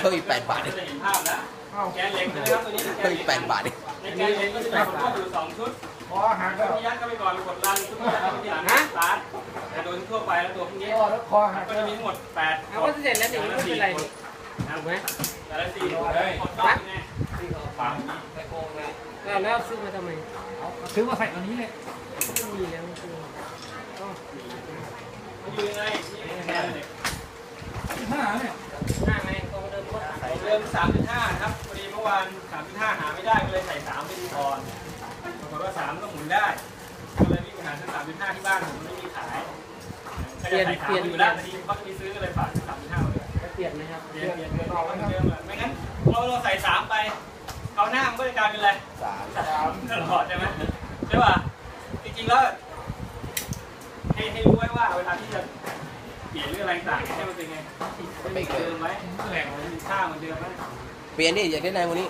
เพิ่มอีกแปดบาทจะเห็นภาพแล้วแกนเหล็กนะครับตัวนี้เป็นแกเพิ่มนอีเหล็กกแปดบาทดิในแกนเหล็กก็จะมีคนเข้าอยู่สองชุดพอหักก็แล้วมียัดเข้าไปก่อนกดรันทุกอย่างเข้าไปทีหลังสตาร์ทแต่โดยทั่วไปแล้วตัวพวกนี้พอแล้วคอหักก็จะมีทั้งหมดแปดเอาก็เสร็จแล้วอย่างนี้ไม่เป็นไรนี่ถูกไหมแต่ละสี่เลยกดล็อกไงปั๊มแล้วแล้วซื้อมาทำไมซื้อมาใส่ตัวนี้เลยไม่มีแล้วซื้อมามันอยู่ยังไงนี่แกนเหล็กห้าเนี่ย เดิม3.5ครับพอดีเมื่อวาน 3.5 หาไม่ได้ก็เลยใส่3ไปดูก่อนปรากฏว่า3ก็หมุนได้ ก็เลยมีปัญหาซื้อ3.5 ที่บ้านผมไม่มีขายก็จะใส่3อยู่แล้วพอดีเขาจะมีซื้อก็เลยฝากซื้อ3.5เลยจะเปลี่ยนไหมครับเปลี่ยนเปลี่ยนเปลี่ยนเอาไว้เหมือนเดิมอะไม่งั้นพอเราใส่สามไปเขาวหน้ามันก็จะกลายเป็นอะไรสามสามตลอดใช่ไหมใช่ป่ะจริงๆแล้วให้ให้รู้ไว้ว่าเวลาที่จะ เปลี่ยนเรื่องอะไรต่างๆให้มันเป็นไงให้มันเดิมไหมแหล่งมันมีค่าเหมือนเดิมไหมเปลี่ยนดิอยากได้แรงกว่านี้